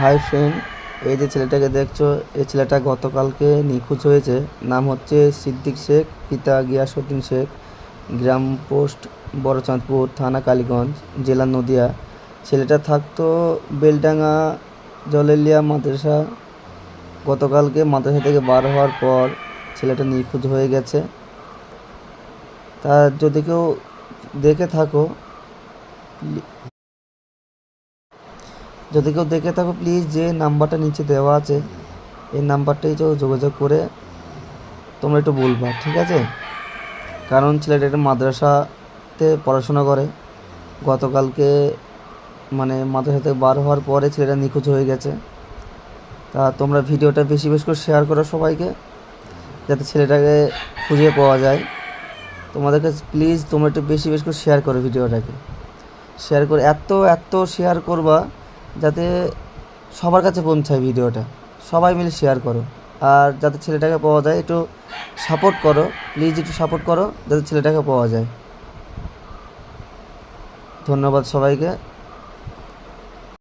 Hi friend, এই যে ছেলেটাকে দেখছ, এই ছেলেটা গতকালকে নিখোঁজ হয়েছে। নাম হচ্ছে সিদ্দিক শেখ, পিতা গিয়াসুদ্দিন শেখ, গ্রাম পোস্ট, বড়চাঁদপুর, থানা কালীগঞ্জ, জেলা নদিয়া। ছেলেটা থাকতো বেলডাঙ্গা জলেলিয়া মাদ্রাসা। গতকালকে মাদ্রাসা থেকে বার হওয়ার পর ছেলেটা নিখোঁজ হয়ে গেছে। তা যদি কেউ দেখে থাকো যদি কেউ দেখে থাকো প্লিজ যে নাম্বারটা নিচে দেওয়া আছে, এই নাম্বারটাই তো যোগাযোগ করে তোমরা একটু বলবা, ঠিক আছে? কারণ ছেলেটা একটা মাদ্রাসাতে পড়াশোনা করে। গতকালকে মানে মাদ্রাসা থেকে বার হওয়ার পরে ছেলেটা নিখোঁজ হয়ে গেছে। তা তোমরা ভিডিওটা বেশি বেশি করে শেয়ার করো সবাইকে, যাতে ছেলেটাকে খুঁজে পাওয়া যায়। তোমাদেরকে প্লিজ তোমরা একটু বেশি বেশি করে শেয়ার করো ভিডিওটাকে। শেয়ার করে এত এত শেয়ার করবা যাতে সবার কাছে পৌঁছায় ভিডিওটা। সবাই মিলে শেয়ার করো। আর যাতে ছেলেটাকে পাওয়া যায়, একটু সাপোর্ট করো। প্লিজ একটু সাপোর্ট করো, যাতে ছেলেটাকে পাওয়া যায়। ধন্যবাদ সবাইকে।